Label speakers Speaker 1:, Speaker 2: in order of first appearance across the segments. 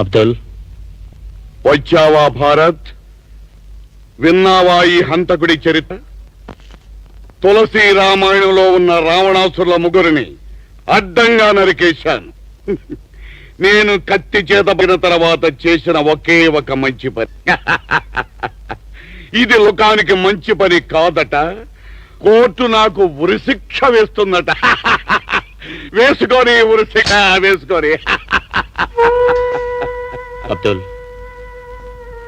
Speaker 1: అబ్దుల్.
Speaker 2: వచ్చావా భారత్ విన్నావా ఈ హంతకుడి చరిత్ర తులసి రామాయణంలో ఉన్న రావణాసురుల ముగ్గురిని అడ్డంగా నరికేశాను. నేను కత్తి చేత పడిన తర్వాత చేసిన ఒకే ఒక మంచి పని. ఇది లోకానికి మంచి పని కాదట కోర్టు నాకు ఉరిశిక్ష వేస్తుందట. వేసుకొని ఉరిశిక్ష వేసుకొని.
Speaker 1: అబ్దుల్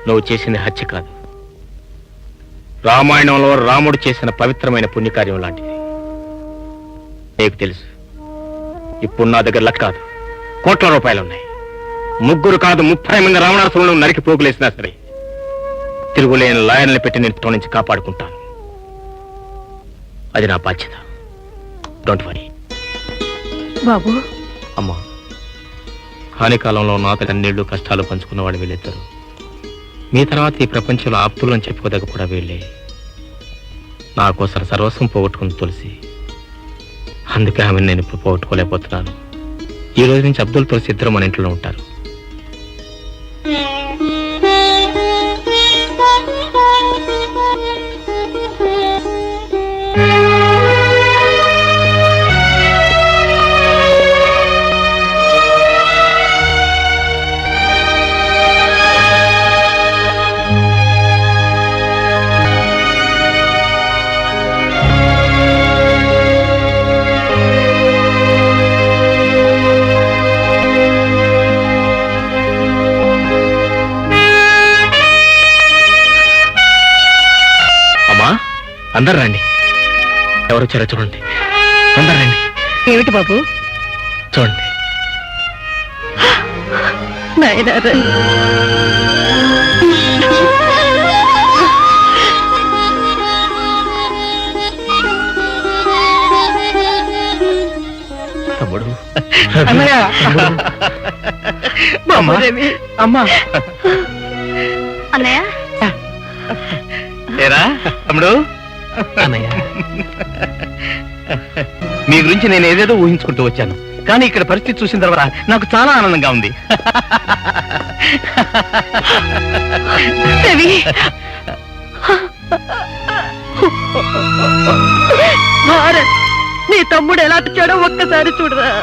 Speaker 1: నువ్వు చేసింది హత్య కాదు. రామాయణంలో రాముడు చేసిన పవిత్రమైన పుణ్యకార్యం లాంటిది. నీకు తెలుసు ఇప్పుడు నా దగ్గర లక్ష కాదు కోట్ల రూపాయలు ఉన్నాయి ముగ్గురు కాదు ముప్పై మంది రావణాసురులను నరికి పోగులేసినా సరే తిరుగులేని లాయర్ని పెట్టి నేను తో నుంచి కాపాడుకుంటాను. అది నా బాధ్యత. డోంట్ వరీ
Speaker 3: బాబు.
Speaker 1: అమ్మా. హానికాలంలో నాతో అన్నిళ్ళు కష్టాలు పంచుకున్నవాడు వీళ్ళిద్దరు. మీ తర్వాత ఈ ప్రపంచంలో ఆప్తులను చెప్పుకోదగ్గ కూడా వీళ్ళే. నా కోసం సర్వస్వం పోగొట్టుకుని తులసి. అందుకే ఆమెను నేను ఇప్పుడు పోగొట్టుకోలేకపోతున్నాను. ఈ రోజు నుంచి అబ్దుల్ తులసి ఇద్దరు మన ఇంట్లో ఉంటారు. అందరు రండి. ఎవరు వచ్చారో చూడండి. అందరు రండి.
Speaker 3: ఏమిటి బాబు?
Speaker 1: చూడండి. తమ్ముడు.
Speaker 3: అన్నయ్య.
Speaker 1: అమ్మా.
Speaker 3: రవి.
Speaker 1: అమ్మా.
Speaker 3: అన్నయ్య.
Speaker 1: ఏరా తమ్ముడు? అన్నయ్య. మీ గురించి నేను ఏదేదో ఊహించుకుంటూ వచ్చాను. కానీ ఇక్కడ పరిస్థితి చూసిన తర్వాత నాకు చాలా ఆనందంగా ఉంది.
Speaker 3: భారత్ నీ తమ్ముడు ఎలా వచ్చాడో ఒక్కసారి చూడరా.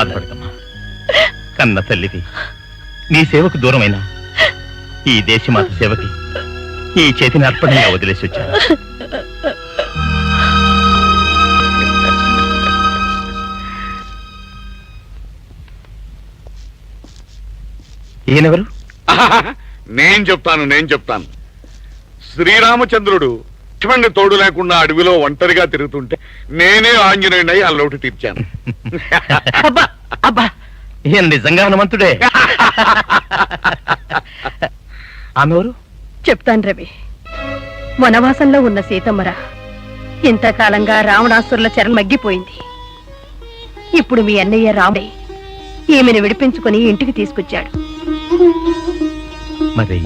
Speaker 1: బాధపడకమ్మా. కన్న తల్లివి నీ సేవకు దూరమైన ఈ దేశమాత సేవకి ఈ చేతిని అర్పణంగా వదిలేసి వచ్చాను ఈయనెవరు?
Speaker 2: నేను చెప్తాను నేను చెప్తాను. శ్రీరామచంద్రుడు లక్ష్మణ్ణి తోడు లేకుండా అడవిలో ఒంటరిగా తిరుగుతుంటే నేనే ఆంజనేయుడై ఆ లోటు తీర్చాను
Speaker 1: అబ్బా అబ్బా. ఈయన నిజంగా హనుమంతుడే. ఆమెవరు
Speaker 3: చెప్తాను రవి. వనవాసంలో ఉన్న సీతమ్మరా ఇంతకాలంగా రావణాసురుల చెర మగ్గిపోయింది. ఇప్పుడు మీ అన్నయ్య రాముడై ఈమెను విడిపించుకుని ఇంటికి తీసుకొచ్చాడు.
Speaker 1: మరి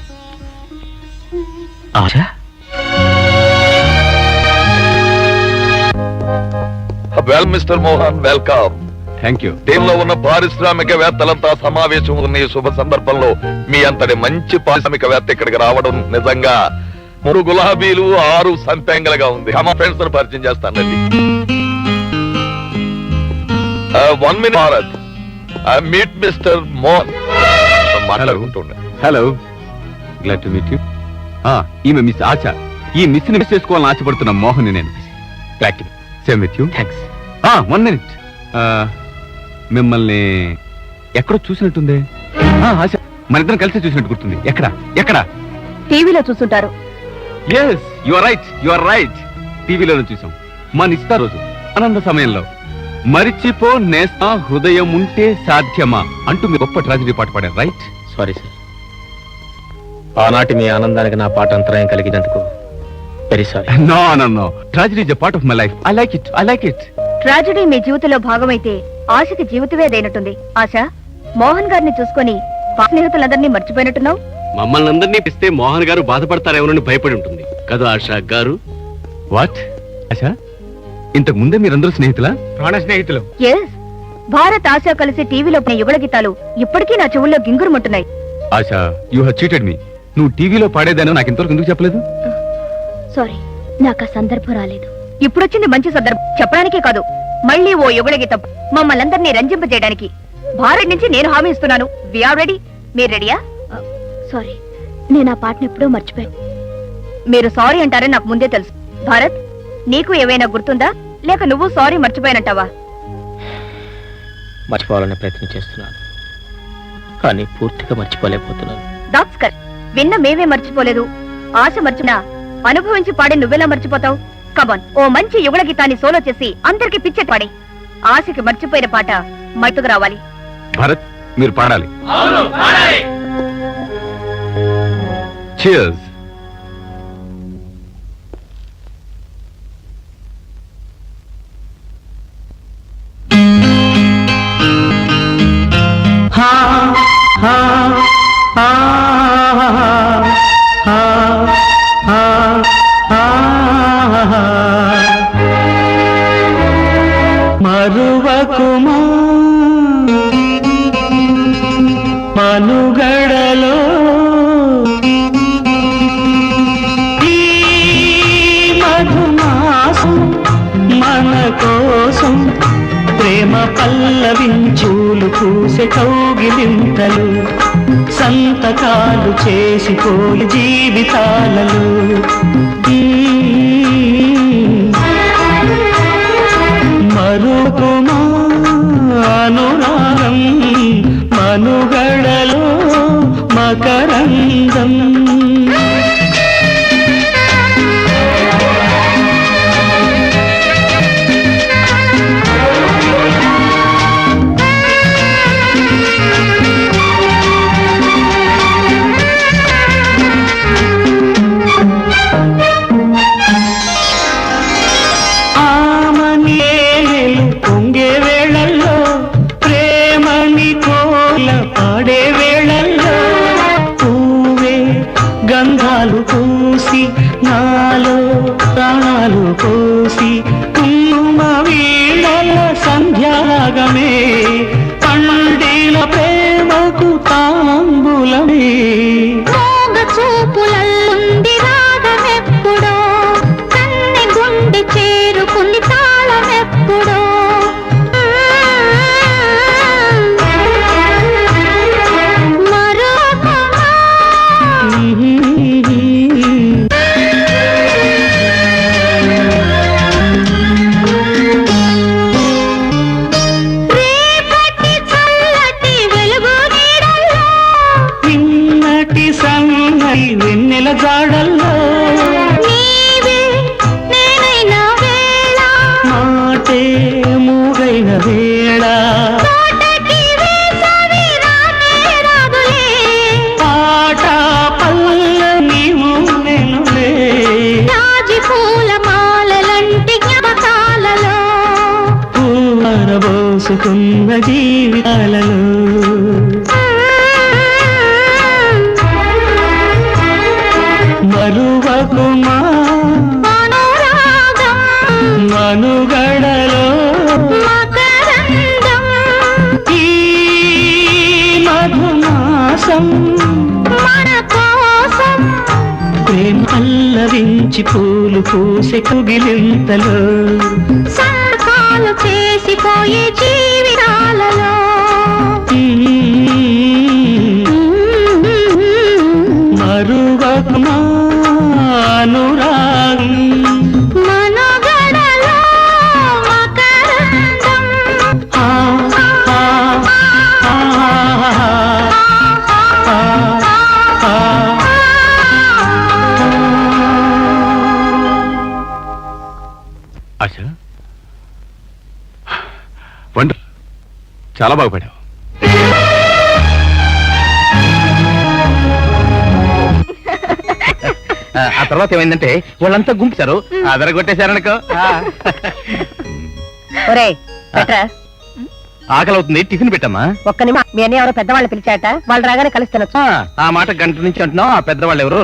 Speaker 1: Asha
Speaker 4: well mister Mohan welcome
Speaker 1: thank you
Speaker 4: దీనిలో ఉన్న పారిశ్రామికవేత్తలంతా సమావేశం ఉన్న ఈ శుభ సందర్భంలో మీ అంతటి మంచి పారిశ్రామికవేత్త ఇక్కడికి రావడం నిజంగా మూడు గులాబీలు ఆరు సంపెంగలుగా ఉంది. మా ఫ్రెండ్స్ పరిచయం చేస్తానండి one minute Bharat meet mister Mohan మాట్లాడుకుంటుండే.
Speaker 5: Hello glad to meet you ఈమె మిస్ ఆశ. ఈ మిస్ని మిస్ చేసుకోవాలని ఆశపడుతున్న మోహన్ నేను.
Speaker 1: Thank you
Speaker 5: same with you
Speaker 1: thanks
Speaker 5: one minute మిమ్మల్ని ఎక్కడో చూసినట్టుంది. ఆశ. మన ఇద్దరం కలిసి చూసినట్టు గుర్తుంది. ఎక్కడ? ఎక్కడ?
Speaker 3: టీవీలో చూస్తుంటారు.
Speaker 5: Yes you are right you are right టీవీలోనే చూసాం. మన ఇస్తా రోజు అనంత సమయంలో. మరిచిపో నేస్తా హృదయం ఉంటే సాధ్యమా? అంటూ మీ గొప్ప ట్రాజడీ పాట పాడారు రైట్
Speaker 1: సారీ సార్ ఆనాటి మీ ఆనందానికి నా పాట అంతరాయం కలిగినందుకు very sorry
Speaker 5: no no no tragedy is part of my life I like it I like it
Speaker 3: tragedy మీ జీవితంలో భాగమైతే ఆశకి జీవితమే అదైనట్టుంది. ఆశ మోహన్ గారిని చూసుకొని పాత స్నేహితులందరినీ మర్చిపోయినట్టున్నావు?
Speaker 5: మమ్మల్ని అందరినీ పిస్తే మోహన్ గారు బాధపడతారేమోనని భయపడి ఉంటుంది కదా ఆశా గారు? వాట్? ఆశా? ఇంతకు ముందే మీరందరూ స్నేహితులా?
Speaker 1: ప్రాణ స్నేహితులు.
Speaker 3: ఎస్ భారత్ ఆశ కలిసి టీవీలో యుగళ గీతాలు ఇప్పటికీ నా చెవుల్లో గింగురుమంటున్నాయి.
Speaker 5: Asha you have cheated me నువ్వు టీవీలో పాడేదానో నాకు ఇంతవరకు ఎందుకు చెప్పలేదు?
Speaker 3: సారీ నాకు ఆ సందర్భం రాలేదు. ఇప్పుడొచ్చింది మంచి సందర్భం. చెప్పడానికే కాదు మళ్ళీ ఓ యుగళ గీతం మమ్మల్ని అందరినీ రంజింపజేయడానికి భారత్ నుంచి నేను హామీ ఇస్తున్నాను. ఆర్ రెడీ మీరు రెడీయా? సారీ నేను ఆ పాటను ఎప్పుడూ మర్చిపోయాను. మీరు సారీ అంటారని నాకు ముందే తెలుసు. భారత్ నీకు ఏవైనా గుర్తుందా? లేక నువ్వు సారీ మర్చిపోయానంటావా?
Speaker 1: మర్చిపోవాలనే ప్రయత్నం చేస్తున్నాను. కానీ పూర్తిగా మర్చిపోలేకపోతున్నాను.
Speaker 3: దాట్స్ కరెక్ట్ విన్న మేమే మర్చిపోలేదు. ఆశ మర్చినా అనుభవించి పాడి నువ్వెలా మర్చిపోతావు? కమాన్ ఓ మంచి యుగళ గీతాన్ని సోలో చేసి అందరికి పిచ్చే పాడి. ఆశకి మర్చిపోయిన పాట మైతుకు రావాలి.
Speaker 5: భరత్ మీరు పాడాలి. Cheers.
Speaker 6: మరువకుమా మనుగడలో ఈ మధుమాసం మన కోసం ప్రేమ పల్లవించూలు పూసే కౌగిలింతలు సంతకాలు చేసిపోయి జీవితాలలో. జీవితాలలో. మరువకుమా? మనుగడలో. ఈ మధుమాసం ప్రేమ పూలు పూసె కుగిలింతలో.
Speaker 7: సంతకాలు చేసిపోయే
Speaker 6: జీ
Speaker 5: ఆశ? వండర్ చాలా బాగా పాడావు
Speaker 1: ఆ తర్వాత ఏమైందంటే వాళ్ళంతా గుంపుతారు అదరగొట్టేశారనుకో
Speaker 3: ఒరే పెట్రా.
Speaker 1: ఆకలి అవుతుంది టిఫిన్ పెట్టమ్మా.
Speaker 3: ఒక్క నిమిషం మీ ఎవరో పెద్దవాళ్ళు పిలిచాట వాళ్ళు రాగానే కలిసి తినొచ్చు
Speaker 1: ఆ, ఆ మాట గంట నుంచి అంటున్నావు ఆ పెద్దవాళ్ళు ఎవరు?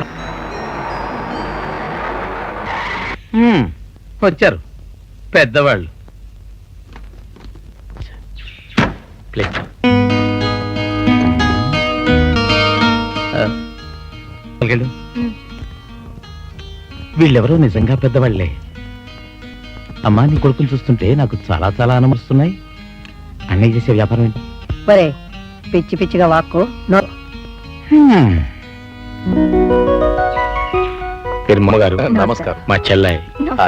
Speaker 1: వచ్చారు. పెద్దవాళ్ళు. ప్లీజ్ వెళ్ళు. వీళ్ళెవరో నిజంగా పెద్దవాళ్ళే అమ్మా నీ కొడుకుని చూస్తుంటే నాకు చాలా చాలా ఆనందిస్తున్నాయి అన్నయ్య చేసే వ్యాపారం ఏంటి?
Speaker 3: ఒరే పిచ్చి పిచ్చిగా వాక్కు నో-
Speaker 1: తిరుమల గారు
Speaker 4: నమస్కారం.
Speaker 1: మా చెల్లాయి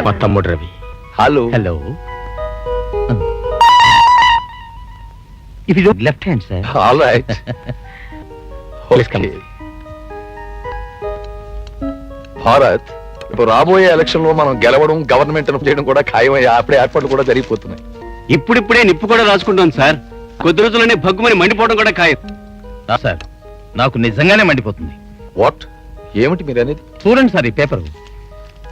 Speaker 1: మా తమ్ముడు Ravi.
Speaker 4: Hello
Speaker 1: hello if you left hand sir
Speaker 4: all right
Speaker 1: Please come.
Speaker 4: Bharat ఇప్పుడు రాబోయే ఎలక్షన్లో మనం గెలవడం గవర్నమెంట్ చేయడం కూడా ఖాయమయ్యే అప్పుడే ఏర్పాట్లు కూడా జరిగిపోతున్నాయి.
Speaker 5: ఇప్పుడిప్పుడే నిప్పు కూడా రాసుకుంటాం సార్. కొద్ది రోజుల్లోనే భగ్గుమని మండిపోవడం కూడా ఖాయం.
Speaker 1: సార్. నాకు నిజంగానే మండిపోతుంది.
Speaker 4: వాట్ ఏమిటి మీరు అనేది
Speaker 1: చూడండి సార్ ఈ పేపర్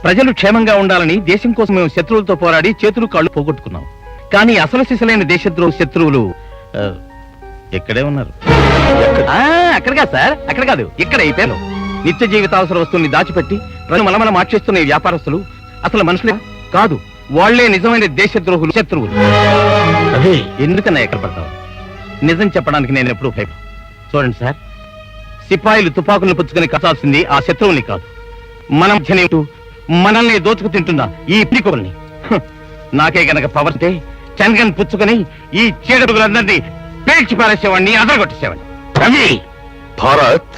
Speaker 1: ప్రజలు క్షేమంగా ఉండాలని దేశం కోసం మేము శత్రువులతో పోరాడి చేతులు కాళ్ళు పోగొట్టుకున్నాం. కానీ అసలు సిసలైన దేశద్రోహ శత్రువులు ఆ, ఇక్కడే ఉన్నారు. అక్కడ కాదు సార్ అక్కడ కాదు ఇక్కడ ఈ పేరు నిత్య జీవిత అవసర వస్తువుల్ని దాచిపెట్టి ప్రజలు మలమల మార్చేస్తున్న ఈ వ్యాపారస్తులు అసలు మనుషులే కాదు వాళ్ళే నిజమైన దేశద్రోహులు శత్రువులు. ఎందుకన్నా ఎక్కడ పడతావు? నిజం చెప్పడానికి నేను ఎప్పుడూ భయపడ చూడండి సార్. సిపాయిలు తుపాకులను పుచ్చుకొని కట్టాల్సింది ఆ శత్రువుని కాదు. మన మనల్ని దోచుకు తింటున్నా ఈ పిరికోల్ని హ్, నాకే గనక పవర్ ఉంటే చంద్రన్ పుచ్చుకొని ఈ చీడపులందరినీ పేల్చి పారేసేవాడిని అదరగొట్టేసేవాడిని. Ravi
Speaker 4: Bharat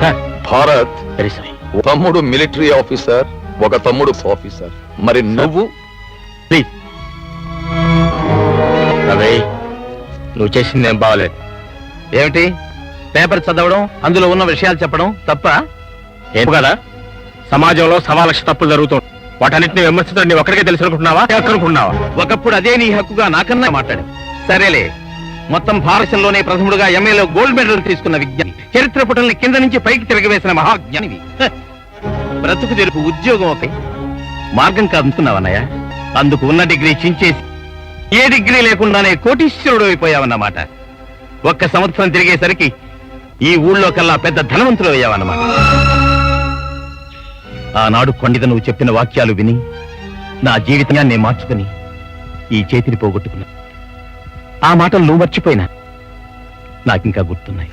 Speaker 1: sir.
Speaker 4: Bharat
Speaker 1: very sorry.
Speaker 4: ఒక తమ్ముడు మిలిటరీ ఆఫీసర్ ఒక తమ్ముడు ఆఫీసర్. మరి నువ్వు?
Speaker 1: ప్లీజ్. రవి నువ్వు చేసింది ఏం బాగలేదు. ఏమిటి? పేపర్ చదవడం అందులో ఉన్న విషయాలు చెప్పడం తప్ప ఏం కదా? సమాజంలో సవా లక్ష తప్పులు జరుగుతుంది వాటన్నిటిని విమర్శించడం నీ ఒక్కడికే తెలిసి అనుకుంటున్నావా? అనుకుంటున్నావా? ఒకప్పుడు అదే నీ హక్కుగా నాకన్నా మాట్లాడు. సరేలే. మొత్తం భారతంలోనే ప్రథముడుగా ఎంఏలో గోల్డ్ మెడల్ తీసుకున్న విజ్ఞాని. చరిత్ర పుటల్ని కింద నుంచి పైకి తిరగవేసిన మహాజ్ఞానివి. బ్రతుకు తెరుపు ఉద్యోగం ఒక మార్గం కాదుకున్నావన్నయ్య అందుకు ఉన్న డిగ్రీ చించేసి ఏ డిగ్రీ లేకుండానే కోటీశ్వరుడు అయిపోయావన్నమాట. ఒక్క సంవత్సరం తిరిగేసరికి ఈ ఊళ్ళో కల్లా పెద్ద ధనవంతులు అయ్యావన్నమాట. ఆనాడు కొండిత నువ్వు చెప్పిన వాక్యాలు విని నా జీవితాన్ని మార్చుకుని ఈ చేతిని పోగొట్టుకున్నా. ఆ మాటలు నువ్వు మర్చిపోయినా. నాకింకా గుర్తున్నాయి.